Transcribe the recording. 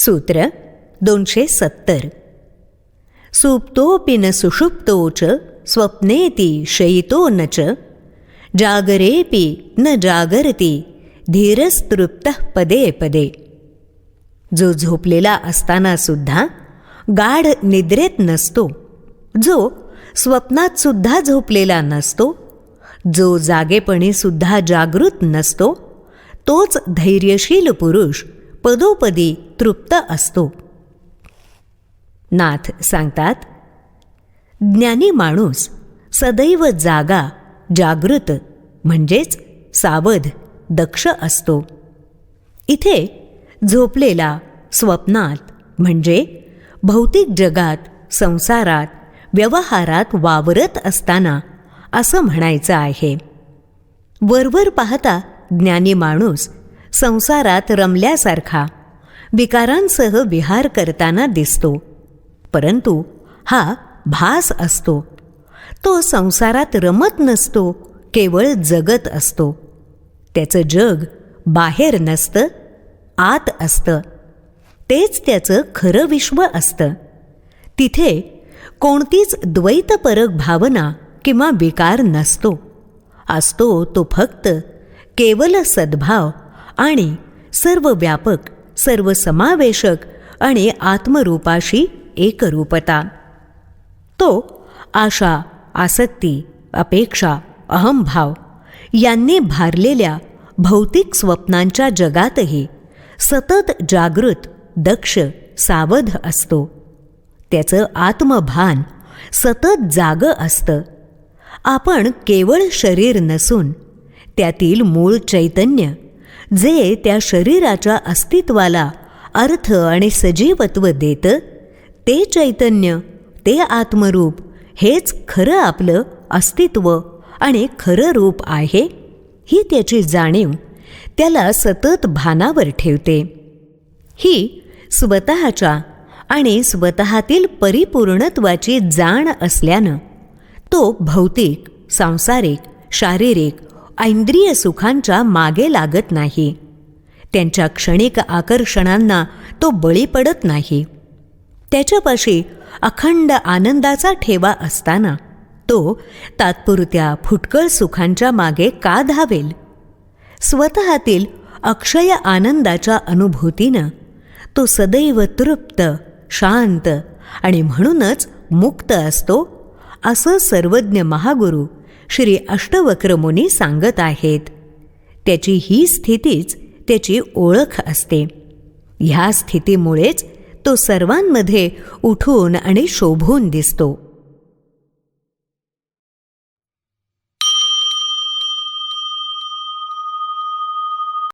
सूत्र दोनशे सत्तर. सुप्तोऽपि न सुषुप्तो च स्वप्नेति शयितो न च जागरेपि न जागरति धीरस्तृप्तः पदे पदे. जो झोपलेला असताना सुद्धा गाढ निद्रेत नसतो जो स्वप्नात सुद्धा झोपलेला नसतो जो जागेपणी सुद्धा जागृत नसतो तोच धैर्यशील पुरुष पदोपदी तृप्त असतो. नाथ सांगतात ज्ञानी माणूस सदैव जागा जागृत म्हणजेच सावध दक्ष असतो. इथे झोपलेला स्वप्नात म्हणजे भौतिक जगात संसारात व्यवहारात वावरत असताना असं म्हणायचं आहे. वरवर पाहता ज्ञानी माणूस संसारात रमल्यासारखा. विकारांसह विहार करताना दिसतो. परंतु हा भास असतो. तो संसारात रमत नसतो केवळ जगत असतो. त्याचं जग बाहेर नसतं आत असतं. तेच त्याचं खरं विश्व असतं. तिथे कोणतीच द्वैतपरक भावना किंवा विकार नसतो. असतो तो फक्त केवल सद्भाव आणि सर्व व्यापक सर्व समावेशक आणि आत्मरूपाशी एकरूपता. तो आशा आसक्ती अपेक्षा अहंभाव यांनी भारलेल्या भौतिक स्वप्नांच्या जगातही सतत जागृत दक्ष सावध असतो. त्याचं आत्मभान सतत जाग असतं. आपण केवळ शरीर नसून त्यातील मूळ चैतन्य जे त्या शरीराच्या अस्तित्वाला अर्थ आणि सजीवत्व देतं ते चैतन्य ते आत्मरूप हेच खरं आपलं अस्तित्व आणि खरं रूप आहे ही त्याची जाणीव त्याला सतत भानावर ठेवते. ही स्वतःच्या आणि स्वतःतील परिपूर्णत्वाची जाण असल्यानं तो भौतिक सांसारिक शारीरिक ऐंद्रिय सुखांच्या मागे लागत नाही. त्यांच्या क्षणिक आकर्षणांना तो बळी पडत नाही. त्याच्यापाशी अखंड आनंदाचा ठेवा असताना तो तात्पुरत्या फुटकळ सुखांच्या मागे का धावेल? स्वतःतील अक्षय आनंदाच्या अनुभूतीनं तो सदैव तृप्त शांत आणि म्हणूनच मुक्त असतो असं सर्वज्ञ महागुरू श्री अष्टवक्रमुनी सांगत आहेत. त्याची ही स्थितीच त्याची ओळख असते. ह्या स्थितीमुळेच तो सर्वांमध्ये उठून आणि शोभून दिसतो.